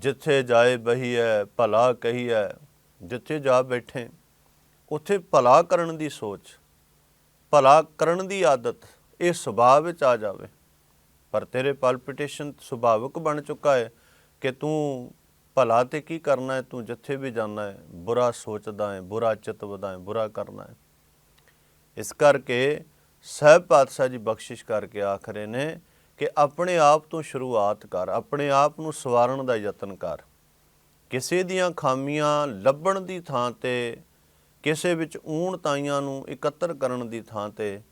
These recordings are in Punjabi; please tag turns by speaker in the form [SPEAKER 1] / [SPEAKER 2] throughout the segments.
[SPEAKER 1] ਜਿੱਥੇ ਜਾਏ ਬਹੀਐ, ਭਲਾ ਕਹੀਐ, ਜਿੱਥੇ ਜਾ ਬੈਠੇ, ਉੱਥੇ ਭਲਾ ਕਰਨ ਦੀ ਸੋਚ, ਭਲਾ ਕਰਨ ਦੀ ਆਦਤ, ਇਹ ਸੁਭਾਅ ਵਿੱਚ ਆ ਜਾਵੇ। ਪਰ ਤੇਰੇ ਪਲਪੀਟੇਸ਼ਨ ਸੁਭਾਵਿਕ ਬਣ ਚੁੱਕਾ ਹੈ ਕਿ ਤੂੰ ਭਲਾ ਤੇ ਕੀ ਕਰਨਾ ਹੈ ਤੂੰ ਜਿੱਥੇ ਵੀ ਜਾਣਾ ਹੈ ਬੁਰਾ ਸੋਚਦਾ ਹੈ ਬੁਰਾ ਚਿਤਵਦਾ ਹੈ ਬੁਰਾ ਕਰਨਾ ਹੈ ਇਸ ਕਰਕੇ ਸਹਿਬ ਪਾਤਸ਼ਾਹ ਜੀ ਬਖਸ਼ਿਸ਼ ਕਰਕੇ ਆਖ ਰਹੇ ਨੇ ਕਿ ਆਪਣੇ ਆਪ ਤੋਂ ਸ਼ੁਰੂਆਤ ਕਰ, ਆਪਣੇ ਆਪ ਨੂੰ ਸਵਾਰਨ ਦਾ ਯਤਨ ਕਰ। ਕਿਸੇ ਦੀਆਂ ਖਾਮੀਆਂ ਲੱਭਣ ਦੀ ਥਾਂ ਤੇ, ਕਿਸੇ ਵਿੱਚ ਊਣ ਤਾਈਆਂ ਨੂੰ ਇਕੱਤਰ ਕਰਨ ਦੀ ਥਾਂ ਤੇ,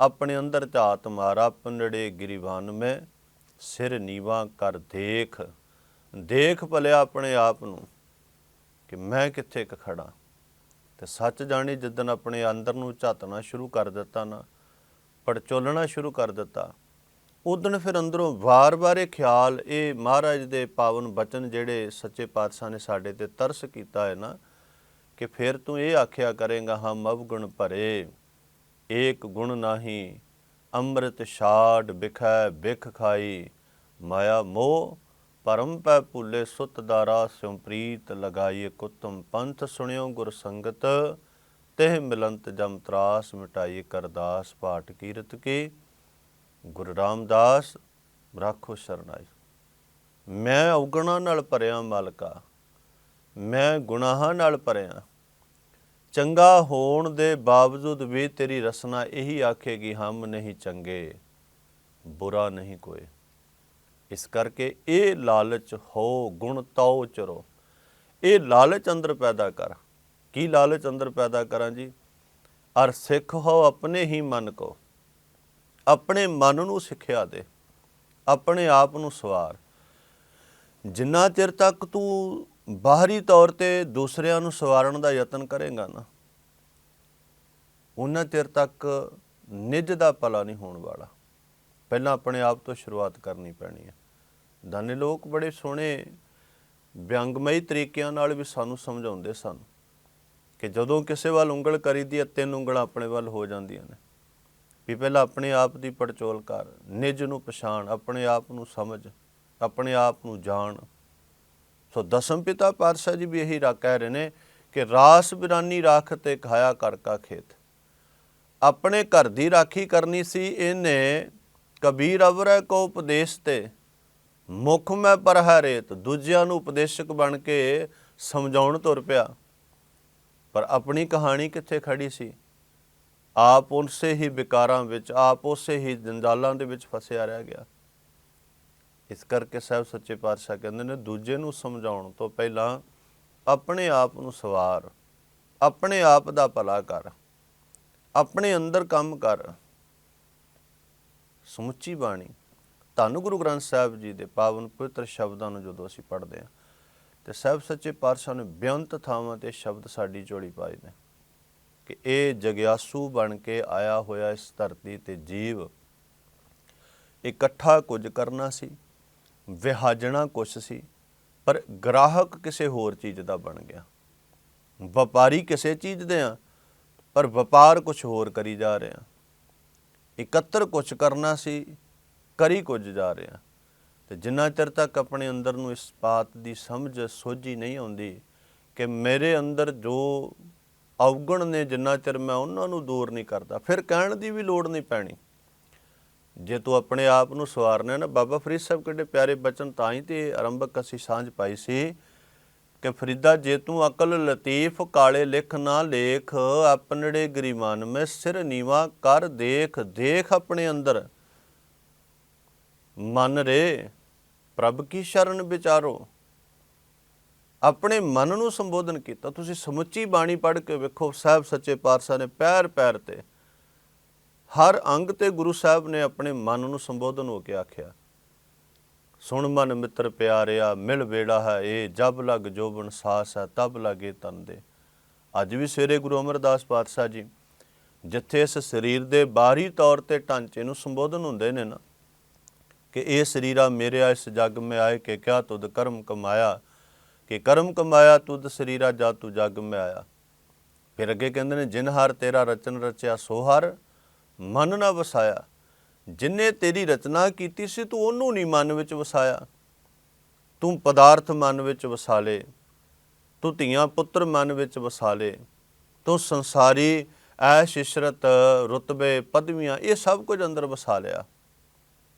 [SPEAKER 1] ਆਪਣੇ ਅੰਦਰ ਝਾਤ ਮਾਰ ਆਪਣੜੇ ਗਿਰੀਵਾਨ ਮੈਂ, ਸਿਰ ਨੀਵਾ ਕਰ ਦੇਖ। ਦੇਖ ਭਲਿਆ ਆਪਣੇ ਆਪ ਨੂੰ ਕਿ ਮੈਂ ਕਿੱਥੇ ਕ ਖੜਾ। ਤੇ ਸੱਚ ਜਾਣੀ ਜਿੱਦਨ ਆਪਣੇ ਅੰਦਰ ਨੂੰ ਝਾਤਣਾ ਸ਼ੁਰੂ ਕਰ ਦਿੱਤਾ ਨਾ, ਪੜਚੋਲਣਾ ਸ਼ੁਰੂ ਕਰ ਦਿੱਤਾ ਉਦਣ ਫਿਰ ਅੰਦਰੋਂ ਵਾਰ-ਵਾਰ ਇਹ ਖਿਆਲ, ਇਹ ਮਹਾਰਾਜ ਦੇ ਪਾਵਨ ਬਚਨ ਜਿਹੜੇ ਸੱਚੇ ਪਾਤਸ਼ਾਹ ਨੇ ਸਾਡੇ ਤੇ ਤਰਸ ਕੀਤਾ ਹੈ ਨਾ, ਕਿ ਫਿਰ ਤੂੰ ਇਹ ਆਖਿਆ ਕਰੇਗਾ ਹਮ ਅਵਗੁਣ ਭਰੇ, ਏਕ ਗੁਣ ਨਾਹੀ, ਅੰਮ੍ਰਿਤ ਛਾੜ ਬਿਖੈ ਬਿਖ ਖਾਈ, ਮਾਇਆ ਮੋਹ ਪਰਮ ਪੈ ਭੁੱਲੇ ਸੁਤ ਦਾਰਾ ਸਿਉ ਪ੍ਰੀਤ ਲਗਾਈਏ ਕੁਤਮ ਪੰਥ, ਸੁਣਿਓ ਗੁਰ ਸੰਗਤ, ਤਹਿ ਮਿਲੰਤ ਜਮ ਤਰਾਸ ਮਿਟਾਈਏ ਕਰਦਾਸ ਪਾਠ ਕੀਰਤ ਕੀ। ਗੁਰੂ ਰਾਮਦਾਸ ਰਾਖੋ ਸ਼ਰਨਾਈ। ਮੈਂ ਔਗਣਾ ਨਾਲ ਭਰਿਆ ਮਾਲਕਾ, ਮੈਂ ਗੁਨਾਹਾਂ ਨਾਲ ਭਰਿਆ। ਚੰਗਾ ਹੋਣ ਦੇ ਬਾਵਜੂਦ ਵੀ ਤੇਰੀ ਰਸਨਾ ਇਹੀ ਆਖੇਗੀ, ਹਮ ਨਹੀਂ ਚੰਗੇ, ਬੁਰਾ ਨਹੀਂ ਕੋਈ। ਇਸ ਕਰਕੇ ਇਹ ਲਾਲਚ ਹੋ, ਗੁਣ ਤਉ ਚਰੋ। ਇਹ ਲਾਲਚ ਅੰਦਰ ਪੈਦਾ ਕਰ। ਕੀ ਲਾਲਚ ਅੰਦਰ ਪੈਦਾ ਕਰਾਂ ਜੀ? ਅਰ ਸਿੱਖ ਹੋ, ਆਪਣੇ ਹੀ ਮਨ ਕੋ। ਆਪਣੇ ਮਨ ਨੂੰ ਸਿੱਖਿਆ ਦੇ, ਆਪਣੇ ਆਪ ਨੂੰ ਸਵਾਰ। ਜਿੰਨਾ ਚਿਰ ਤੱਕ ਤੂੰ ਬਾਹਰੀ ਤੌਰ ਤੇ ਦੂਸਰਿਆਂ ਨੂੰ ਸਵਾਰਨ ਦਾ ਯਤਨ ਕਰੇਗਾ ਨਾ ਉਹਨਾਂ ਚਿਰ ਤੱਕ ਨਿੱਜ ਦਾ ਭਲਾ ਨਹੀਂ ਹੋਣ ਵਾਲਾ। ਪਹਿਲਾਂ ਆਪਣੇ ਆਪ ਤੋਂ ਸ਼ੁਰੂਆਤ ਕਰਨੀ ਪੈਣੀ ਹੈ। ਦਾਨੇ ਲੋਕ ਬੜੇ ਸੋਹਣੇ, ਵਿਅੰਗਮਈ ਤਰੀਕਿਆਂ ਨਾਲ ਵੀ ਸਾਨੂੰ ਸਮਝਾਉਂਦੇ ਸਨ ਕਿ ਜਦੋਂ ਕਿਸੇ ਵੱਲ ਉਂਗਲ ਕਰੀਦੀ ਹੈ, ਤਿੰਨ ਉਂਗਲਾਂ ਆਪਣੇ ਵੱਲ ਹੋ ਜਾਂਦੀਆਂ ਨੇ। ਵੀ ਪਹਿਲਾਂ ਆਪਣੇ ਆਪ ਦੀ ਪੜਚੋਲ ਕਰ, ਨਿਜ ਨੂੰ ਪਛਾਣ, ਆਪਣੇ ਆਪ ਨੂੰ ਸਮਝ, ਆਪਣੇ ਆਪ ਨੂੰ ਜਾਣ। ਸੋ ਦਸਮ ਪਿਤਾ ਪਾਤਸ਼ਾਹ ਜੀ ਵੀ ਇਹੀ ਰਾ ਕਹਿ ਰਹੇ ਨੇ ਕਿ ਰਾਸ ਬਿਰਾਨੀ ਰਾਖ ਤੇ ਖਾਇਆ ਕਰਕਾ ਖੇਤ। ਆਪਣੇ ਘਰ ਦੀ ਰਾਖੀ ਕਰਨੀ ਸੀ ਇਹਨੇ, ਕਬੀਰ ਅਵਰੈ ਕੋ ਉਪਦੇਸ਼ ਤੇ। ਮੁਖ ਮੈਂ ਪਰ ਹਰੇਤ ਦੂਜਿਆਂ ਨੂੰ ਉਪਦੇਸ਼ਕ ਬਣ ਕੇ ਸਮਝਾਉਣ ਤੁਰ ਪਿਆ। ਪਰ ਆਪਣੀ ਕਹਾਣੀ ਕਿੱਥੇ ਖੜੀ ਸੀ? ਆਪ ਉਸੇ ਹੀ ਵਿਕਾਰਾਂ ਵਿੱਚ, ਆਪ ਉਸੇ ਹੀ ਜੰਜਾਲਾਂ ਦੇ ਵਿੱਚ ਫਸਿਆ ਰਹਿ ਗਿਆ। ਇਸ ਕਰਕੇ ਸਾਹਿਬ ਸੱਚੇ ਪਾਤਸ਼ਾਹ ਕਹਿੰਦੇ ਨੇ, ਦੂਜੇ ਨੂੰ ਸਮਝਾਉਣ ਤੋਂ ਪਹਿਲਾਂ ਆਪਣੇ ਆਪ ਨੂੰ ਸਵਾਰ, ਆਪਣੇ ਆਪ ਦਾ ਭਲਾ ਕਰ, ਆਪਣੇ ਅੰਦਰ ਕੰਮ ਕਰ। ਸਮੁੱਚੀ ਬਾਣੀ, ਧੰਨ ਗੁਰੂ ਗ੍ਰੰਥ ਸਾਹਿਬ ਜੀ ਦੇ ਪਾਵਨ ਪਵਿੱਤਰ ਸ਼ਬਦਾਂ ਨੂੰ ਜਦੋਂ ਅਸੀਂ ਪੜ੍ਹਦੇ ਹਾਂ, ਤੇ ਸਾਹਿਬ ਸੱਚੇ ਪਾਤਸ਼ਾਹ ਨੇ ਬੇਅੰਤ ਥਾਵਾਂ ਤੇ ਸ਼ਬਦ ਸਾਡੀ ਝੋਲੀ ਪਾਏ ਨੇ। ਕਿ ਇਹ ਜਗਿਆਸੂ ਬਣ ਕੇ ਆਇਆ ਹੋਇਆ ਇਸ ਧਰਤੀ ਤੇ ਜੀਵ ਇਕੱਠਾ ਕੁਝ ਕਰਨਾ ਸੀ, ਵਿਹਾਜਣਾ ਕੁਛ ਸੀ, ਪਰ ਗ੍ਰਾਹਕ ਕਿਸੇ ਹੋਰ ਚੀਜ਼ ਦਾ ਬਣ ਗਿਆ। ਵਪਾਰੀ ਕਿਸੇ ਚੀਜ਼ ਦੇ ਆ, ਪਰ ਵਪਾਰ ਕੁਝ ਹੋਰ ਕਰੀ ਜਾ ਰਿਹਾ। ਇਕੱਤਰ ਕੁਝ ਕਰਨਾ ਸੀ, ਕਰੀ ਕੁਝ ਜਾ ਰਿਹਾ। ਆ ਤੇ ਜਿੰਨਾ ਚਿਰ ਤੱਕ ਆਪਣੇ ਅੰਦਰ ਨੂੰ ਇਸ ਬਾਤ ਦੀ ਸਮਝ ਸੋਝੀ ਨਹੀਂ ਆਉਂਦੀ ਕਿ ਮੇਰੇ ਅੰਦਰ ਜੋ ਔਗਣ ਨੇ ਜਿੰਨਾ ਚਿਰ ਮੈਂ ਉਹਨਾਂ ਨੂੰ ਦੂਰ ਨਹੀਂ ਕਰਦਾ, ਫਿਰ ਕਹਿਣ ਦੀ ਵੀ ਲੋੜ ਨਹੀਂ ਪੈਣੀ। ਜੇ ਤੂੰ ਆਪਣੇ ਆਪ ਨੂੰ ਸਵਾਰਨਾ ਨਾ, ਬਾਬਾ ਫਰੀਦ ਸਾਹਿਬ ਕਿਹੜੇ ਪਿਆਰੇ ਬਚਨ, ਤਾਂ ਹੀ ਤੇ ਆਰੰਭਕ ਅਸੀਂ ਸਾਂਝ ਪਾਈ ਸੀ ਕਿ ਫਰੀਦਾ, ਜੇ ਤੂੰ ਅਕਲ ਲਤੀਫ ਕਾਲੇ ਲਿਖ ਨਾ ਲੇਖ, ਆਪਣੜੇ ਗਰੀਮਾਨ ਮੈਂ ਸਿਰ ਨੀਵਾ ਕਰ ਦੇਖ ਦੇਖ ਆਪਣੇ ਅੰਦਰ। ਮਨ ਰੇ ਪ੍ਰਭ ਕੀ ਸ਼ਰਨ ਵਿਚਾਰੋ। ਆਪਣੇ ਮਨ ਨੂੰ ਸੰਬੋਧਨ ਕੀਤਾ। ਤੁਸੀਂ ਸਮੁੱਚੀ ਬਾਣੀ ਪੜ੍ਹ ਕੇ ਵੇਖੋ, ਸਾਹਿਬ ਸੱਚੇ ਪਾਤਸ਼ਾਹ ਨੇ ਪੈਰ ਪੈਰ ਤੇ ਹਰ ਅੰਗ ਤੇ ਗੁਰੂ ਸਾਹਿਬ ਨੇ ਆਪਣੇ ਮਨ ਨੂੰ ਸੰਬੋਧਨ ਹੋ ਕੇ ਆਖਿਆ। ਸੁਣ ਮਨ ਮਿੱਤਰ ਪਿਆਰਿਆ, ਮਿਲ ਵੇੜਾ ਹੈ ਇਹ ਜਬ ਲਗ ਜੋਬਨ ਸਾਸ ਹੈ, ਤਬ ਲਗੇ ਤਨ ਦੇ। ਅੱਜ ਵੀ ਸਵੇਰੇ ਗੁਰੂ ਅਮਰਦਾਸ ਪਾਤਸ਼ਾਹ ਜੀ ਜਿੱਥੇ ਇਸ ਸਰੀਰ ਦੇ ਬਾਹਰੀ ਤੌਰ ਤੇ ਢਾਂਚੇ ਨੂੰ ਸੰਬੋਧਨ ਹੁੰਦੇ ਨੇ ਨਾ, ਕਿ ਇਹ ਸਰੀਰਾ ਮੇਰੇ ਇਸ ਜਗ ਮੈਂ ਆਏ ਕਿ ਕਿਆ ਤੁਧ ਕਰਮ ਕਮਾਇਆ ਕਿ ਕਰਮ ਕਮਾਇਆ ਤੁਧ ਸਰੀਰਾ ਜਾ ਤੂ ਜਗ ਮੈਂ ਆਇਆ। ਫਿਰ ਅੱਗੇ ਕਹਿੰਦੇ ਨੇ, ਜਿਨ ਹਰ ਤੇਰਾ ਰਚਨ ਰਚਿਆ, ਸੋ ਹਰ ਮਨ ਨਾ ਵਸਾਇਆ। ਜਿਨੇ ਤੇਰੀ ਰਚਨਾ ਕੀਤੀ ਸੀ, ਤੂੰ ਉਹਨੂੰ ਨਹੀਂ ਮਨ ਵਿੱਚ ਵਸਾਇਆ। ਤੂੰ ਪਦਾਰਥ ਮਨ ਵਿੱਚ ਵਸਾ ਲੇ, ਤੂੰ ਧੀਆਂ ਪੁੱਤਰ ਮਨ ਵਿੱਚ ਵਸਾ ਲੇ, ਤੂੰ ਸੰਸਾਰੀ ਐਸ਼, ਇਸ਼ਰਤ, ਰੁਤਬੇ, ਪਦਵੀਆਂ, ਇਹ ਸਭ ਕੁਝ ਅੰਦਰ ਵਸਾ ਲਿਆ।